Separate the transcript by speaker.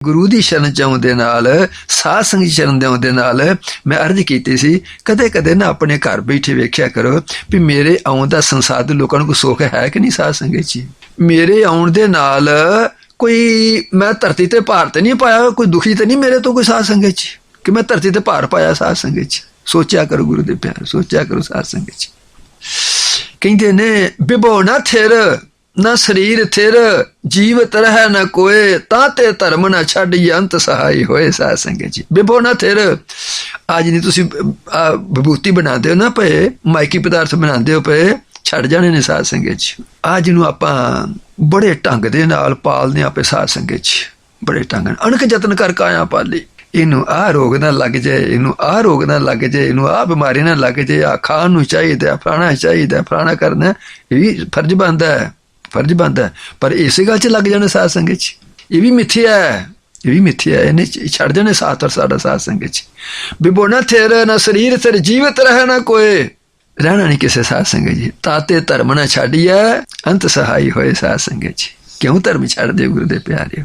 Speaker 1: ਗੁਰੂ ਦੀ ਸ਼ਰਨ 'ਚ ਆਉਣ ਦੇ ਨਾਲ, ਸਾਧ ਸੰਗਤ ਸ਼ਰਨ ਦੇ ਆਉਣ ਦੇ ਨਾਲ ਮੈਂ ਅਰਜ਼ ਕੀਤੀ ਸੀ ਕਦੇ ਕਦੇ ਨਾ ਆਪਣੇ ਘਰ ਬੈਠੇ ਵੇਖਿਆ ਕਰੋ ਵੀ ਮੇਰੇ ਆਉਣ ਦਾ ਸੰਸਾਰ ਲੋਕਾਂ ਨੂੰ ਕੋਈ ਸੁੱਖ ਹੈ ਕਿ ਨਹੀਂ ਸਾਧ ਸੰਗਤ ਜੀ ਮੇਰੇ ਆਉਣ ਦੇ ਨਾਲ ਕੋਈ ਮੈਂ ਧਰਤੀ ਤੇ ਭਾਰ ਤੇ ਨਹੀਂ ਪਾਇਆ, ਕੋਈ ਦੁਖੀ ਤੇ ਨਹੀਂ ਮੇਰੇ ਤੋਂ ਕੋਈ ਸਾਧ ਸੰਗਤ ਜੀ ਕਿ ਮੈਂ ਧਰਤੀ ਤੇ ਭਾਰ ਪਾਇਆ ਸਾਧ ਸੰਗਤ ਜੀ ਸੋਚਿਆ ਕਰੋ ਗੁਰੂ ਦੇ ਪਿਆਰ, ਸੋਚਿਆ ਕਰੋ ਸਾਧ ਸੰਗਤ ਜੀ ਕਹਿੰਦੇ ਨੇ, ਬਿਬੋ ਨਾ ਥਿਰ ਨਾ ਸਰੀਰ ਥਿਰ ਜੀਵਤ ਰਹਿ ਨਾ ਕੋਏ, ਤਾਂ ਤੇ ਧਰਮ ਨਾ ਛੱਡ ਅੰਤ ਸਹਾਈ ਹੋਏ ਸਾਧ ਸੰਗਤ ਜੀ। ਬਿਬੋ ਨਾ ਥਿਰ, ਅੱਜ ਨਹੀਂ ਤੁਸੀਂ ਵਿਭੂਤੀ ਬਣਾਉਂਦੇ ਹੋ ਨਾ ਪਏ ਮਾਇਕੀ ਪਦਾਰਥ ਬਣਾਉਂਦੇ ਹੋ ਪਏ, ਛੱਡ ਜਾਣੇ ਨੇ ਸਾਧ ਸੰਗਤ ਜੀ। ਅੱਜ ਨੂੰ ਆਪਾਂ ਬੜੇ ਢੰਗ ਦੇ ਨਾਲ ਪਾਲਦੇ ਆਪੇ ਸਾਧ ਸੰਗਤ ਜੀ। ਬੜੇ ਢੰਗ ਨਾਲ। ਅਣਖ ਯਤਨ ਕਰ ਕਾਇਆ ਪਾਲੀ। ਇਹਨੂੰ ਆਹ ਰੋਗ ਨਾ ਲੱਗ ਜਾਏ ਇਹਨੂੰ ਆਹ ਰੋਗ ਨਾ ਲੱਗ ਜਾਏ ਇਹਨੂੰ ਆਹ ਬਿਮਾਰੀ ਨਾ ਲੱਗ ਜਾਏ ਆ ਖਾਣ ਨੂੰ ਚਾਹੀਦਾ, ਫਲਾਣਾ ਚਾਹੀਦਾ, ਫਲਾਣਾ ਕਰਨਾ, ਇਹ ਫਰਜ਼ ਬਣਦਾ ਹੈ। ਫਰਜ਼ ਬਣਦਾ ਪਰ ਇਸੇ ਗੱਲ 'ਚ ਲੱਗ ਜਾਣੇ ਸਾਧ ਸੰਗਤ 'ਚ। ਇਹ ਵੀ ਮਿੱਥਿਆ ਹੈ। ਇਹ ਵੀ ਮਿੱਥਿਆ ਹੈ। ਇਹਨੇ ਛੱਡ ਜਾਣੇ ਸਾਥ ਔਰ ਸਾਡਾ ਸਾਧ ਸੰਗਤ 'ਚ। ਬਿਬੋ ਨਾ ਤੇਰਾ ਨਾ ਸਰੀਰ, ਤੇਰੇ ਜੀਵਤ ਰਹਿ ਨਾ ਕੋਏ ਰਹਿਣਾ ਨਹੀਂ ਕਿਸੇ ਸਾਧ ਸੰਗਤ ਜੀ ਤਾਤੇ ਧਰਮ ਨਾ ਛੱਡਿਆ ਅੰਤ ਸਹਾਈ ਹੋਏ ਸਾਧ ਸੰਗਤ ਜੀ ਕਿਉਂ ਧਰਮ ਛੱਡਦੇ ਹੋ ਗੁਰੂ ਦੇ ਪਿਆਰਿਓ?